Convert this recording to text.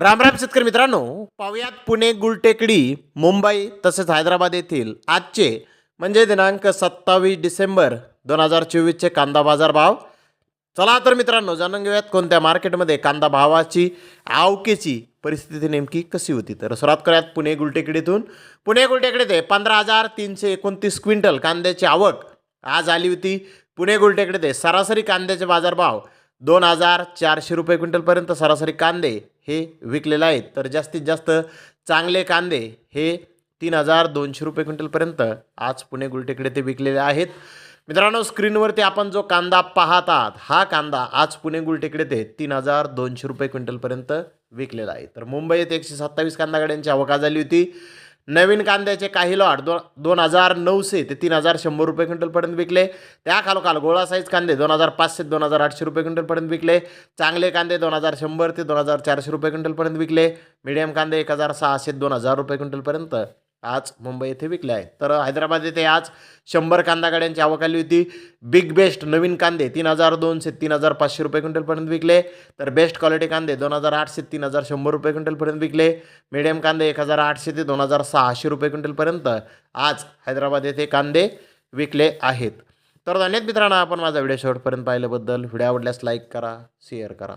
रामराम शेतकरी मित्रांनो पाहुयात पुणे गुलटेकडी मुंबई तसेच हैदराबाद येथील आजचे म्हणजे दिनांक सत्तावीस डिसेंबर दोन हजार चोवीसचे कांदा बाजार भाव. चला तर मित्रांनो जाणून घेऊयात कोणत्या मार्केटमध्ये कांदा भावाची आवकेची परिस्थिती नेमकी कशी होती. तर सुरुवात करूयात पुणे गुलटेकडीतून. पुणे गुलटेकडीत पंधरा हजार तीनशे एकोणतीस क्विंटल कांद्याची आवक. आज आली होती पुणे गुलटेकडीत सरासरी कांद्याचे बाजारभाव दोन हजार चारशे रुपये क्विंटलपर्यंत सरासरी कांदे हे विकलेले आहेत. तर जास्तीत जास्त चांगले कांदे हे तीन हजार दोनशे रुपये क्विंटलपर्यंत आज पुणे गुलटेकडे ते विकलेले आहेत. मित्रांनो स्क्रीनवरती आपण जो कांदा पाहत आहात हा कांदा आज पुणे गुलटेकडे ते तीन हजार दोनशे रुपये क्विंटलपर्यंत विकलेला आहे. तर मुंबई एकशे सत्तावीस कांदा गाड्यांची आवका झाली होती. नवीन कांद्याचे काही लॉट दो दोन हजार नऊशे ते तीन हजार शंभर रुपये क्विंटलपर्यंत विकले. त्या खालोखाल गोळा साईज कांदे दोन हजार पाचशे दोन हजार आठशे रुपये क्विंटलपर्यंत विकले. चांगले कांदे दोन हजार शंभर ते दोन हजार चारशे रुपये क्विंटलपर्यंत विकले. मीडियम कांदे एक हजार सहाशे दोन हजार रुपये क्विंटलपर्यंत आज मुंबई येथे विकले आहे तर हैदराबाद येथे आज शंभर कांदा गाड्यांची आवक आली होती. बिग बेस्ट नवीन कांदे तीन हजार दोनशे तीन हजार पाचशे रुपये क्विंटलपर्यंत विकले. तर बेस्ट क्वालिटी कांदे दोन हजार आठशे तीन हजार शंभर रुपये क्विंटलपर्यंत विकले. मिडियम कांदे एक हजार आठशे ते दोन हजार सहाशे रुपये क्विंटलपर्यंत आज हैदराबाद येथे कांदे विकले आहेत. तर धन्यवाद मित्रांनो आपण माझा व्हिडिओ शेवटपर्यंत पाहिल्याबद्दल. व्हिडिओ आवडल्यास लाईक करा शेअर करा.